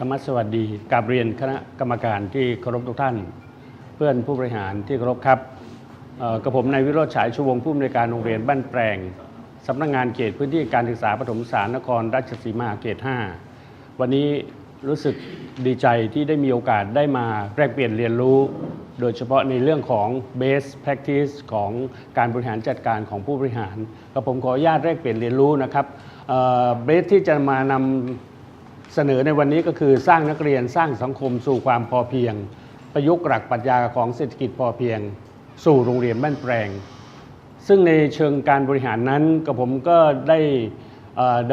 ธรรมสวัสดีกราบเรียนคณะกรรมการที่เคารพทุกท่าน เพื่อนผู้บริหารที่เคารพครับกับผมนายวิโรจน์ฉายชูวงผู้อำนวยการโรงเรียนบ้านแปลงสำนักงานเขตพื้นที่การศึกษาปฐมศึกษานครราชสีมาเขต 5 วันนี้รู้สึกดีใจที่ได้มีโอกาสได้มาแลกเปลี่ยนเรียนรู้ โดยเฉพาะในเรื่องของ best practice ของการบริหารจัดการของผู้บริหารกับผมขออนุญาตแลกเปลี่ยนเรียนรู้นะครับเบสที่จะมานำ เสนอในวันนี้ก็คือสร้างนักเรียนสร้างสังคมสู่ความพอเพียง ประยุกต์หลักปรัชญาของเศรษฐกิจพอเพียง สู่โรงเรียนบ้านแปลง ซึ่งในเชิงการบริหารนั้นกับผมก็ได้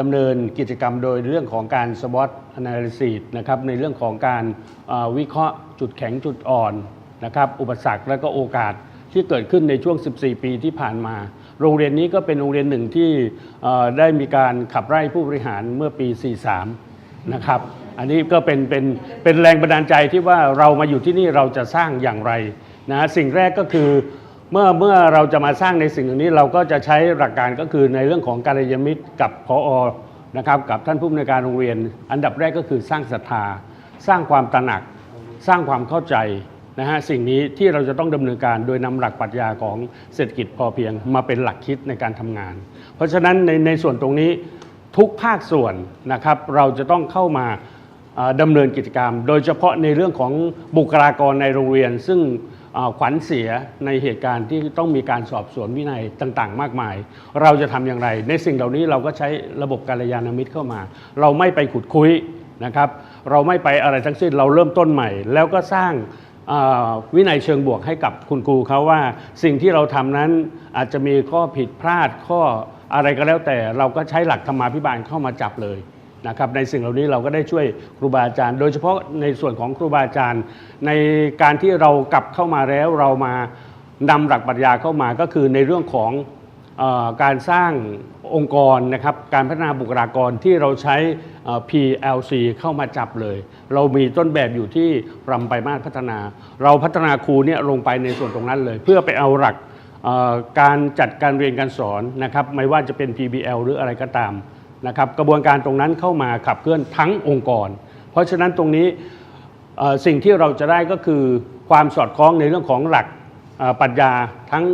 ดำเนินกิจกรรมโดยเรื่องของการ SWOT analysis นะครับในเรื่องของการวิเคราะห์จุดแข็งจุดอ่อนนะครับอุปสรรคและก็โอกาสที่เกิดขึ้นในช่วง 14 ปีที่ผ่านมา โรงเรียนนี้ก็เป็นโรงเรียนหนึ่งที่ได้มีการขับไล่ผู้บริหารเมื่อปี 43 นะครับ อันนี้ก็เป็นเป็นเป็นแรงบันดาลใจที่ว่าเรามาอยู่ที่นี่เราจะสร้างอย่างไรนะสิ่งแรกก็คือเมื่อเมื่อเราจะมาสร้างในสิ่งเหล่านี้เราก็จะใช้หลักการก็คือในเรื่องของการยมิตรกับพอนะครับกับท่านผู้อำนวยการโรงเรียน อันดับแรกก็คือสร้างศรัทธา สร้างความตระหนัก สร้างความเข้าใจนะฮะสิ่งนี้ที่เราจะต้องดำเนินการโดยนำหลักปรัชญาของเศรษฐกิจพอเพียงมาเป็นหลักคิดในการทำงาน เพราะฉะนั้นในในส่วนตรงนี้ ทุกภาคส่วนนะครับ เราจะต้องเข้ามาดำเนินกิจกรรม โดยเฉพาะในเรื่องของบุคลากรในโรงเรียน ซึ่งขวัญเสียในเหตุการณ์ที่ต้องมีการสอบสวนวินัยต่าง ๆ มากมาย เราจะทำอย่างไร ในสิ่งเหล่านี้เราก็ใช้ระบบการยานามิตรเข้ามา เราไม่ไปขุดคุยนะครับ เราไม่ไปอะไรทั้งสิ้นเราเริ่มต้นใหม่ แล้วก็สร้างวินัยเชิงบวกให้กับคุณครูเขาว่า สิ่งที่เราทำนั้นอาจจะมีข้อผิดพลาดข้อ อะไรก็แล้วแต่เราก็ใช้หลักธรรมาภิบาลเข้ามาจับเลยนะครับในสิ่งเหล่านี้เราก็ได้ช่วยครูบาอาจารย์ โดยเฉพาะในส่วนของครูบาอาจารย์ ในการที่เรากลับเข้ามาแล้วเรามานำหลักปรัชญาเข้ามาก็คือในเรื่องของอการสร้างองค์กรนะครับการพัฒนาบุคลากรที่เราใช้ PLC เข้ามาจับเลย เรามีต้นแบบอยู่ที่รำไปมาศพัฒนา เราพัฒนาครูเนี่ยลงไปในส่วนตรงนั้นเลย เพื่อไปเอาหลัก การจัดการเรียนการสอนนะครับไม่ว่าจะเป็น PBL หรืออะไรก็ตามนะครับกระบวนการตรงนั้นเข้ามาขับเคลื่อนทั้งองค์กร เพราะฉะนั้นตรงนี้สิ่งที่เราจะได้ก็คือความสอดคล้องในเรื่องของหลักปรัชญาทั้ง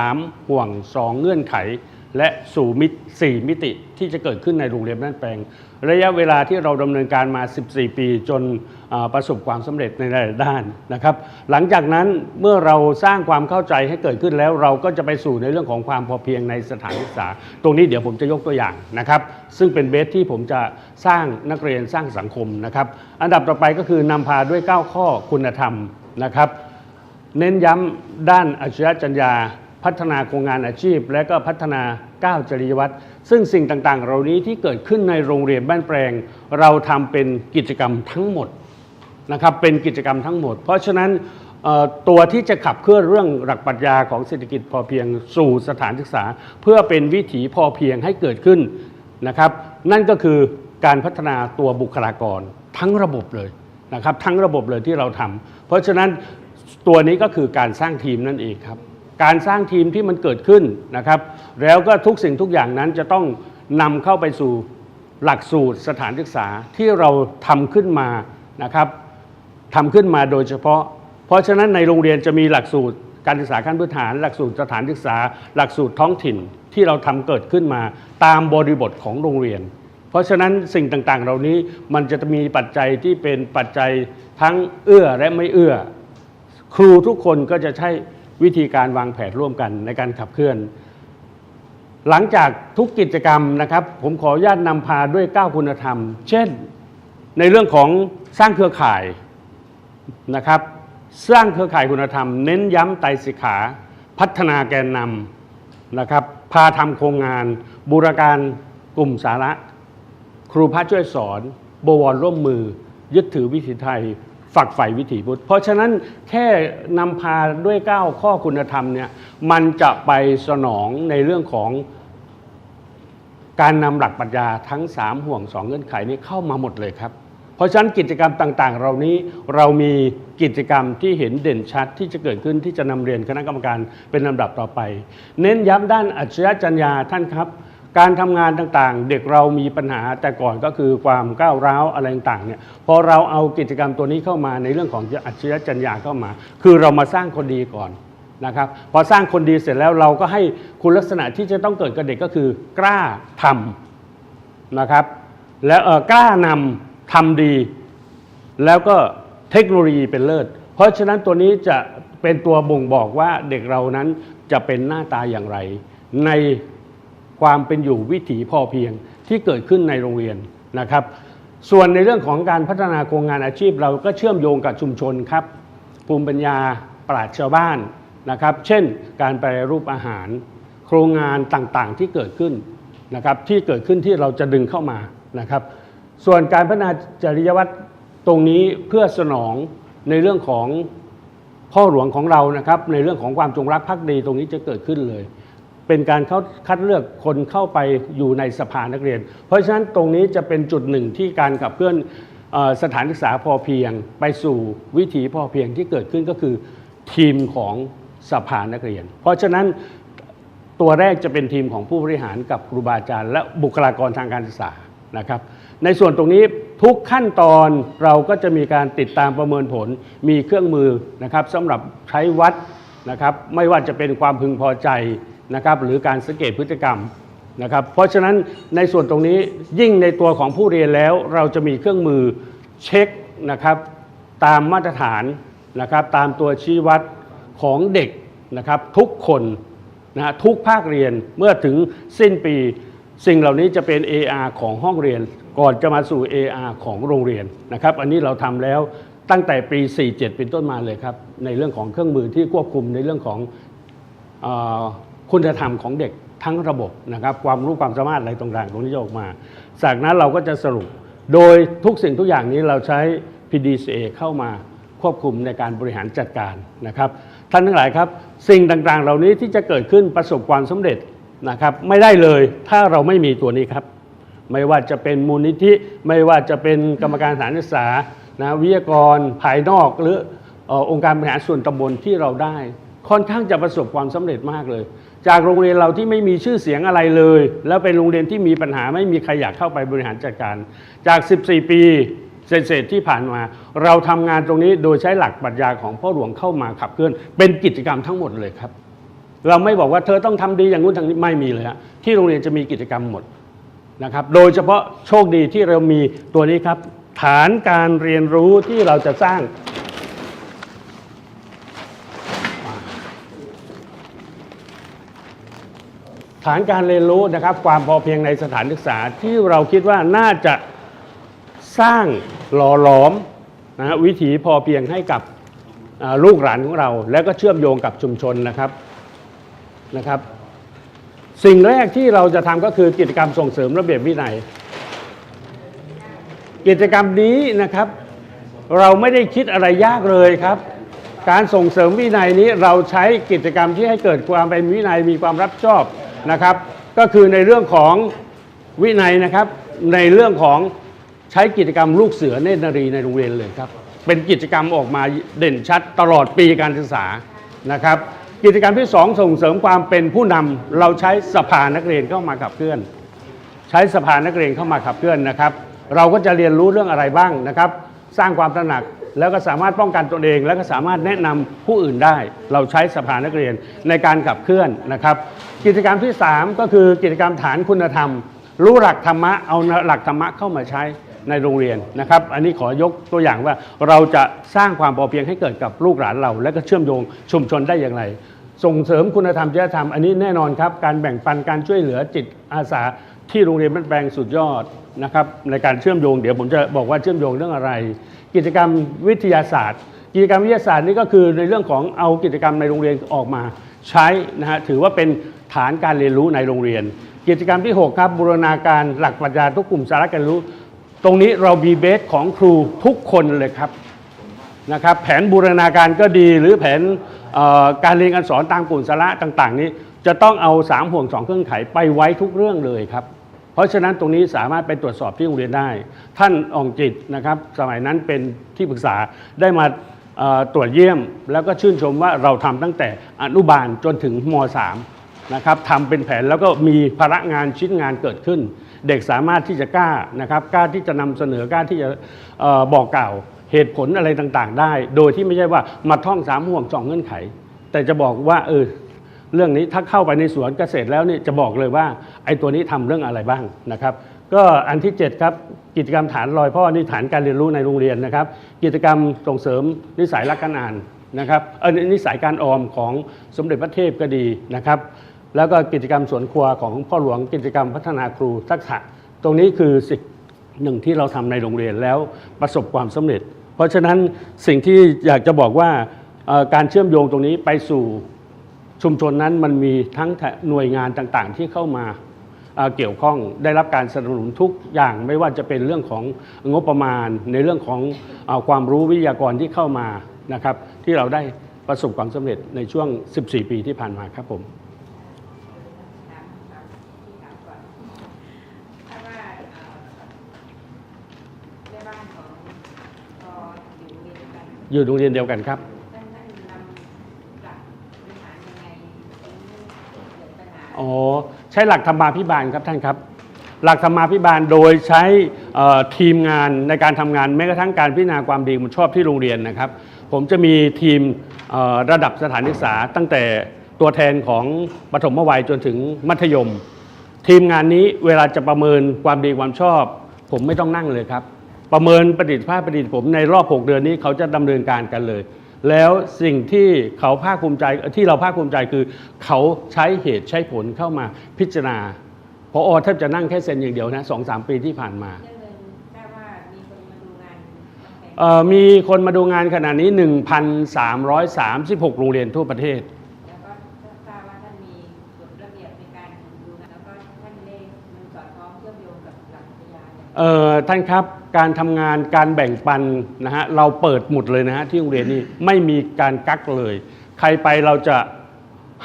3 ห่วง 2 เงื่อนไข และสู่มิตร4มิติที่จะเกิดขึ้นในโรงเรียนบ้านแปลง ระยะเวลาที่เราดำเนินการมา 14 ปีจนประสบความสำเร็จในหลายด้านนะครับ หลังจากนั้นเมื่อเราสร้างความเข้าใจให้เกิดขึ้นแล้วเราก็จะไปสู่ในเรื่องของความพอเพียงในสถานศึกษา ตรงนี้เดี๋ยวผมจะยกตัวอย่างนะครับ ซึ่งเป็นเบสที่ผมจะสร้างนักเรียนสร้างสังคมนะครับ อันดับต่อไปก็คือนำพาด้วย 9 ข้อคุณธรรมนะครับ เน้นย้ำด้านอาชีพจัญญา พัฒนาโครงงานอาชีพ และก็พัฒนาก้าวจริยวัตรซึ่งสิ่งต่างๆ เหล่านี้ที่เกิดขึ้นในโรงเรียนบ้านแปลง เราทำเป็นกิจกรรมทั้งหมดนะครับเป็นกิจกรรมทั้งหมด เพราะฉะนั้นตัวที่จะขับเคลื่อนเรื่องหลักปรัชญาของเศรษฐกิจพอเพียงสู่สถานศึกษา เพื่อเป็นวิถีพอเพียงให้เกิดขึ้นนะครับ นั่นก็คือการพัฒนาตัวบุคลากรทั้งระบบเลยนะครับ ทั้งระบบเลยที่เราทำเพราะฉะนั้นตัวนี้ก็คือการสร้างทีมนั่นเองครับ การสร้างทีมที่มันเกิดขึ้นนะครับ แล้วก็ทุกสิ่งทุกอย่างนั้นจะต้องนำเข้าไปสู่หลักสูตรสถานศึกษาที่เราทำขึ้นมานะครับทำขึ้นมาโดยเฉพาะ เพราะฉะนั้นในโรงเรียนจะมีหลักสูตรการศึกษาขั้นพื้นฐาน หลักสูตรสถานศึกษา หลักสูตรท้องถิ่นที่เราทำเกิดขึ้นมาตามบริบทของโรงเรียน เพราะฉะนั้นสิ่งต่างๆ เหล่านี้มันจะมีปัจจัยที่เป็นปัจจัยทั้งเอื้อและไม่เอื้อ ครูทุกคนก็จะใช้ วิธีการวางแผนร่วมกันในการขับเคลื่อน หลังจากทุกกิจกรรมนะครับ ผมขออนุญาตนำพาด้วย 9 คุณธรรม เช่น ในเรื่องของสร้างเครือข่ายนะครับ สร้างเครือข่ายคุณธรรม เน้นย้ำไตรสิกขา พัฒนาแกนนำนะครับ พาทำโครงงาน บูรการกลุ่มสาระ ครูพัฒช่วยสอนบวรร่วมมือ ยึดถือวิถีไทย ฝักใฝ่วิถีพุทธ เพราะฉะนั้นแค่นำพาด้วย9ข้อคุณธรรมเนี่ยมันจะไปสนองในเรื่องของการนำหลักปรัชญาทั้ง 3 ห่วง 2 เงื่อนไขนี้เข้ามาหมดเลยครับ เพราะฉะนั้นกิจกรรมต่างๆเหล่านี้เรามีกิจกรรมที่เห็นเด่นชัดที่จะเกิดขึ้นที่จะนำเรียนคณะกรรมการเป็นลำดับต่อไป เน้นย้ำด้านอัจฉริยะจัญญาท่านครับ การทำงานต่างๆ เด็กเรามีปัญหาแต่ก่อนก็คือความก้าวร้าวอะไรต่างๆเนี่ยพอเราเอากิจกรรมตัวนี้เข้ามาในเรื่องของอัจฉริยะจัญญาเข้ามา คือเรามาสร้างคนดีก่อนนะครับพอสร้างคนดีเสร็จแล้วเราก็ให้คุณลักษณะที่จะต้องเกิดกับเด็กก็คือกล้าทำนะครับ แล้วเออกล้านำทำดี แล้วก็เทคโนโลยีเป็นเลิศ เพราะฉะนั้นตัวนี้จะเป็นตัวบ่งบอกว่าเด็กเรานั้นจะเป็นหน้าตาอย่างไร ใน ความเป็นอยู่วิถีพอเพียงที่เกิดขึ้นในโรงเรียนนะครับ ส่วนในเรื่องของการพัฒนาโครงงานอาชีพเราก็เชื่อมโยงกับชุมชนครับ ภูมิปัญญาปราชญ์ชาวบ้านนะครับ เช่น การแปรรูปอาหาร โครงงานต่างๆที่เกิดขึ้นนะครับที่เกิดขึ้นที่เราจะดึงเข้ามานะครับ ส่วนการพัฒนาจริยวัตรตรงนี้เพื่อสนองในเรื่องของพ่อหลวงของเรานะครับ ในเรื่องของความจงรักภักดีตรงนี้จะเกิดขึ้นเลย เป็นการเข้าคัดเลือกคนเข้าไปอยู่ในสภานักเรียน เพราะฉะนั้นตรงนี้จะเป็นจุดหนึ่งที่การขับเคลื่อนสถานศึกษาพอเพียง ไปสู่วิถีพอเพียงที่เกิดขึ้นก็คือทีมของสภานักเรียน เพราะฉะนั้นตัวแรกจะเป็นทีมของผู้บริหารกับครูบาอาจารย์และบุคลากรทางการศึกษานะครับ ในส่วนตรงนี้ทุกขั้นตอนเราก็จะมีการติดตามประเมินผลมีเครื่องมือนะครับสำหรับใช้วัดนะครับ ไม่ว่าจะเป็นความพึงพอใจ นะครับหรือการสังเกตพฤติกรรมนะครับเพราะฉะนั้นในส่วนตรงนี้ยิ่งในตัวของผู้เรียนแล้ว เราจะมีเครื่องมือเช็คนะครับตามมาตรฐานนะครับตามตัวชี้วัดของเด็กนะครับทุกคนนะทุกภาคเรียนเมื่อถึงสิ้นปี สิ่งเหล่านี้จะเป็น AR ของห้องเรียน ก่อนจะมาสู่ AR ของโรงเรียนนะครับอันนี้เราทำแล้วตั้งแต่ปี 47 เป็นต้นมาเลยครับในเรื่องของเครื่องมือที่ควบคุมในเรื่องของ คุณธรรมของเด็กทั้งระบบนะครับความรู้ความสามารถอะไรต่างๆตรงนี้ออกมา จากนั้นเราก็จะสรุป โดยทุกสิ่งทุกอย่างนี้เราใช้ PDCA เข้ามาควบคุมในการบริหารจัดการนะครับท่านทั้งหลายครับ สิ่งต่างๆ เหล่านี้ที่จะเกิดขึ้นประสบความสำเร็จนะครับไม่ได้เลยถ้าเราไม่มีตัวนี้ครับ ไม่ว่าจะเป็นมูลนิธิ ไม่ว่าจะเป็นกรรมการสถานศึกษานะวิทยากรภายนอกหรือออองค์การบริหารส่วนตำบลที่เราได้ ค่อนข้างจะประสบความสำเร็จมากเลย จากโรงเรียนเราที่ไม่มีชื่อเสียงอะไรเลย แล้วเป็นโรงเรียนที่มีปัญหาไม่มีใครอยากเข้าไปบริหารจัดการ จาก 14 ปีเศษที่ผ่านมา เราทำงานตรงนี้โดยใช้หลักปรัชญาของพ่อหลวงเข้ามาขับเคลื่อน เป็นกิจกรรมทั้งหมดเลยครับ เราไม่บอกว่าเธอต้องทำดีอย่างนู้นทางนี้ไม่มีเลยฮะที่โรงเรียนจะมีกิจกรรมหมดนะครับ โดยเฉพาะโชคดีที่เรามีตัวนี้ครับ ฐานการเรียนรู้ที่เราจะสร้าง ฐานการเรียนรู้นะครับ ความพอเพียงในสถานศึกษาที่เราคิดว่าน่าจะสร้างหล่อหลอมนะวิถีพอเพียงให้กับลูกหลานของเรา แล้วก็เชื่อมโยงกับชุมชนนะครับนะครับ สิ่งแรกที่เราจะทำก็คือกิจกรรมส่งเสริมระเบียบวินัย กิจกรรมนี้นะครับ เราไม่ได้คิดอะไรยากเลยครับ การส่งเสริมวินัยนี้เราใช้กิจกรรมที่ให้เกิดความเป็นวินัยมีความรับผิดชอบ นะครับ ก็คือในเรื่องของวินัยนะครับ ในเรื่องของใช้กิจกรรมลูกเสือเนตรนารีในโรงเรียนเลยครับ เป็นกิจกรรมออกมาเด่นชัดตลอดปีการศึกษานะครับ กิจกรรมที่สองส่งเสริมความเป็นผู้นำเราใช้สภานักเรียนเข้ามาขับเคลื่อน ใช้สภานักเรียนเข้ามาขับเคลื่อนนะครับ เราก็จะเรียนรู้เรื่องอะไรบ้างนะครับ สร้างความตระหนัก แล้วก็สามารถป้องกันตนเอง แล้วก็สามารถแนะนำผู้อื่นได้ เราใช้สภานักเรียนในการขับเคลื่อนนะครับ กิจกรรมที่ 3 ก็คือกิจกรรมฐานคุณธรรม รู้หลักธรรมะเอาหลักธรรมะเข้ามาใช้ในโรงเรียนนะครับ อันนี้ขอยกตัวอย่างว่าเราจะสร้างความพอเพียงให้เกิดกับลูกหลานเรา และก็เชื่อมโยงชุมชนได้อย่างไร ส่งเสริมคุณธรรมจริยธรรมอันนี้แน่นอนครับ การแบ่งปันการช่วยเหลือจิตอาสาที่โรงเรียนบ้านแปลงสุดยอด นะครับในการเชื่อมโยงเดี๋ยวผมจะบอกว่าเชื่อมโยงเรื่องอะไร กิจกรรมวิทยาศาสตร์ กิจกรรมวิทยาศาสตร์นี่ก็คือในเรื่องของเอากิจกรรมในโรงเรียนออกมาใช้นะฮะถือว่าเป็นฐานการเรียนรู้ในโรงเรียน กิจกรรมที่ 6 ครับบูรณาการหลักปรัชญาทุกกลุ่มสาระการรู้ ตรงนี้เรามีเบสของครูทุกคนเลยครับนะครับแผนบูรณาการก็ดีหรือแผนการเรียนการสอนตามกลุ่มสาระต่าง ๆ นี้จะต้องเอา3ห่วง2เครื่องไขไปไว้ทุกเรื่องเลยครับ ราะฉะนั้นตรงนี้สามารถไปตรวจสอบที่โรงเรียนได้ ท่านอ่องจิตนะครับ สมัยนั้นเป็นที่ปรึกษาได้มาตรวจเยี่ยม แล้วก็ชื่นชมว่าเราทำตั้งแต่อนุบาลจนถึงม .3 นะครับทำเป็นแผนแล้วก็มีภาระงานชิ้นงานเกิดขึ้น เด็กสามารถที่จะกล้านะครับกล้าที่จะนำเสนอกล้าที่จะออบอกกล่าวเหตุผลอะไรต่างๆ ได้ โดยที่ไม่ใช่ว่ามาท่องสามห่วงสองเงื่อนไข แต่จะบอกว่าเออ เรื่องนี้ถ้าเข้าไปในสวนเกษตรแล้วนี่จะบอกเลยว่าไอ้ตัวนี้ทำเรื่องอะไรบ้างนะครับ ก็อันที่ 7 ครับ กิจกรรมฐานลอยพ่อนี่ฐานการเรียนรู้ในโรงเรียนนะครับ กิจกรรมส่งเสริมนิสัยรักการอ่านนะครับเออนิสัยการออมของสมเด็จพระเทพก็ดีนะครับ แล้วก็กิจกรรมสวนครัวของพ่อหลวงกิจกรรมพัฒนาครูทักษะ ตรงนี้คือสิ่งหนึ่งที่เราทำในโรงเรียนแล้วประสบความสำเร็จ เพราะฉะนั้นสิ่งที่อยากจะบอกว่าการเชื่อมโยงตรงนี้ไปสู่ ชุมชนนั้นมันมีทั้งหน่วยงานต่างๆ ที่เข้ามาเอ่อเกี่ยวข้องได้รับการสนับสนุนทุกอย่างไม่ว่าจะเป็นเรื่องของงบประมาณ ในเรื่องของเออความรู้วิทยากรที่เข้ามานะครับ ที่เราได้ประสบความสำเร็จในช่วง 14 ปีที่ผ่านมาครับผมถามถามที่ถามก่อนถ้าว่าเอ่อแม่บ้านของพออยู่เรียนกันอยู่โรงเรียนเดียวกันครับ ท่านท่านนำหลักบริหารยังไงถึงเกิดปัญหา อ๋อใช้หลักธรรมาภิบาลครับท่านครับ หลักธรรมาภิบาลโดยใช้ทีมงานในการทำงานแม้กระทั่งการพิจารณาความดีมันชอบที่โรงเรียนนะครับ ผมจะมีทีมระดับสถานศึกษา ตั้งแต่ตัวแทนของปฐมวัยจนถึงมัธยม ทีมงานนี้เวลาจะประเมินความดีความชอบ ผมไม่ต้องนั่งเลยครับ ประเมินประสิทธิภาพประดิษฐ์ผมในรอบ 6 เดือนนี้เขาจะดำเนินการกันเลย แล้วสิ่งที่เขาภาคภูมิใจที่เราภาคภูมิใจคือ เขาใช้เหตุใช้ผลเข้ามาพิจารณาพอแทบจะนั่งแค่เซ็นอย่างเดียวนะสองสามปีที่ผ่านมาเรื่องเงินทราบว่ามีคนมาดูงานตั้งแต่เอ่อมีคนมาดูงานขนาดนี้ 1,336 โรงเรียนทั่วประเทศ เอ่อท่านครับการทำงานการแบ่งปันนะฮะเราเปิดหมุดเลยนะฮะที่โรงเรียนนี้ไม่มีการกักเลย ใครไปเราจะ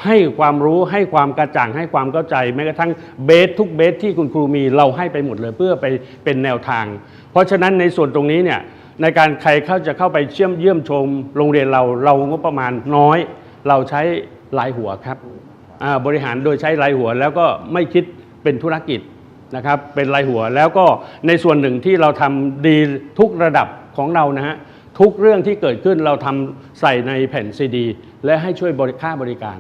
ให้ความรู้ให้ความกระจ่างให้ความเข้าใจ แม้กระทั่งเบสทุกเบสที่คุณครูมีเราให้ไปหมดเลยเพื่อไปเป็นแนวทาง เพราะฉะนั้นในส่วนตรงนี้เนี่ยในการใครเข้าจะเข้าไปเชื่อมเยี่ยมชมโรงเรียนเราเรางบประมาณน้อย เราใช้รายหัวครับอ่าบริหารโดยใช้รายหัวแล้วก็ไม่คิดเป็นธุรกิจ นะครับเป็นรายหัวแล้วก็ในส่วนหนึ่งที่เราทำดีทุกระดับของเรานะฮะทุกเรื่องที่เกิดขึ้นเราทำใส่ในแผ่นซีดี และให้ช่วยบริค่าบริการ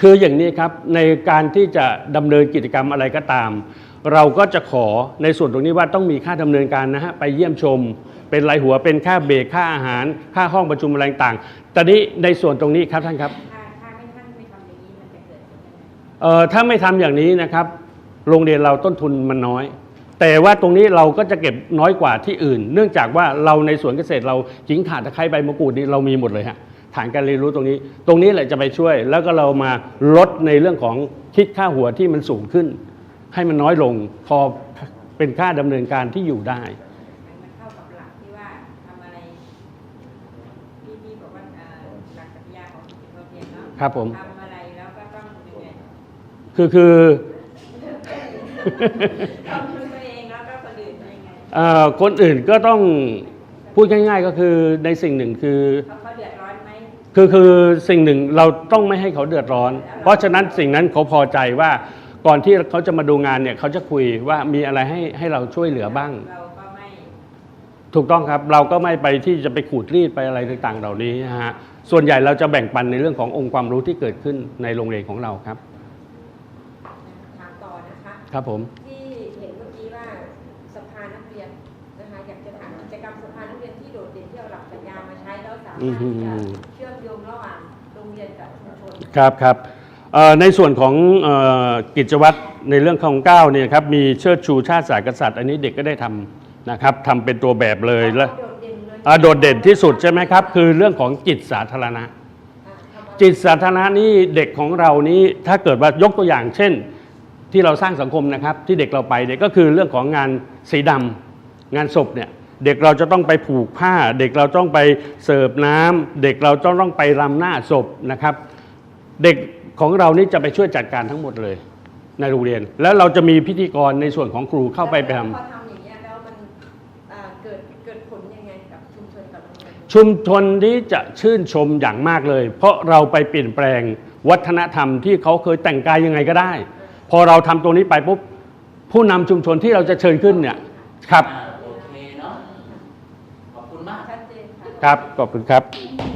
คืออย่างนี้ครับในการที่จะดำเนินกิจกรรมอะไรก็ตาม เราก็จะขอในส่วนตรงนี้ว่าต้องมีค่าดำเนินการนะฮะไปเยี่ยมชม เป็นรายหัวเป็นค่าเบรกค่าอาหาร ค่าห้องประชุมอะไรต่างๆตอนนี้ในส่วนตรงนี้ครับท่านครับ เอ่อถ้าไม่ทำอย่างนี้นะครับ โรงเรียนเราต้นทุนมันน้อย แต่ว่าตรงนี้เราก็จะเก็บน้อยกว่าที่อื่น เนื่องจากว่าเราในสวนเกษตรเราจิงขาดตะไคร้ใบมะกรูดนี่เรามีหมดเลยฮะฐานการเรียนรู้ตรงนี้ ตรงนี้แหละจะไปช่วย แล้วก็เรามาลดในเรื่องของคิดค่าหัวที่มันสูงขึ้น ให้มันน้อยลงพอเป็นค่าดำเนินการที่อยู่ได้มันเข้ากับหลักที่ว่าทำอะไรที่ที่บอกว่าเอ่อหลักปริญญาของสิบเรียนเนาะครับผมทำอะไรแล้วก็ต้องยังไง คือคือต้องช่วยตัวเองแล้วก็คนอื่นยังไงเอ่อคนอื่นก็ต้องพูดง่าย ๆ ก็คือในสิ่งหนึ่งคือเขาเขาเดือดร้อนไหมคือคือสิ่งหนึ่งเราต้องไม่ให้เขาเดือดร้อน เพราะฉะนั้นสิ่งนั้นเขาพอใจว่าก่อนที่เขาจะมาดูงานเนี่ยเขาจะคุยว่ามีอะไรให้ให้เราช่วยเหลือบ้างเราก็ไม่ถูกต้องครับเราก็ไม่ไปที่จะไปขูดรีดไปอะไรต่างๆ เหล่านี้นะฮะส่วนใหญ่เราจะแบ่งปันในเรื่องขององค์ความรู้ที่เกิดขึ้นในโรงเรียนของเราครับถามต่อนะ คะครับผม ที่เห็นเมื่อกี้ว่าสภานักเรียนนะคะอยากจะถามกิจกรรมสภานักเรียนที่โดดเด่นที่เอาหลักปรัญญามาใช้แล้วสามารถที่จะเชื่อมโยงระหว่างโรงเรียนกับชุมชนครับครับเอ่อในส่วนของเอ่อกิจวัตรในเรื่องของเก้าเนี่ยครับมีเชิดชูชาติศาสตร์กษัตริย์อันนี้เด็กก็ได้ทำนะครับทำเป็นตัวแบบเลยแล้วโดดเด่นเลยอ่าโดดเด่นที่สุดใช่ไหมครับ คือเรื่องของจิตสาธารณะอ่าทำอะไรจิตสาธารณะนี่เด็กของเรานี้ถ้าเกิดว่ายกตัวอย่างเช่น ที่เราสร้างสังคมนะครับ ที่เด็กเราไปเนี่ยก็คือเรื่องของงานสีดำงานศพเนี่ยเด็กเราจะต้องไปผูกผ้า เด็กเราต้องไปเสิร์ฟน้ำเด็กเราจะต้องไปรำหน้าศพนะครับ เด็กของเรานี่จะไปช่วยจัดการทั้งหมดเลย ในโรงเรียน แล้วเราจะมีพิธีกรในส่วนของครูเข้าไปไปทำพอทำอย่างนี้แล้วมันเกิดเกิดผลยังไงกับชุมชนกับเราชชุมชนนี้จะชื่นชมอย่างมากเลย เพราะเราไปเปลี่ยนแปลงวัฒนธรรมที่เขาเคยแต่งกายยังไงก็ได้ พอเราทำตรงนี้ไปปุ๊บผู้นำชุมชนที่เราจะเชิญขึ้นเนี่ยครับอ่าโอเคเนาะขอบคุณมากชัดเจนค่ะครับขอบคุณครับค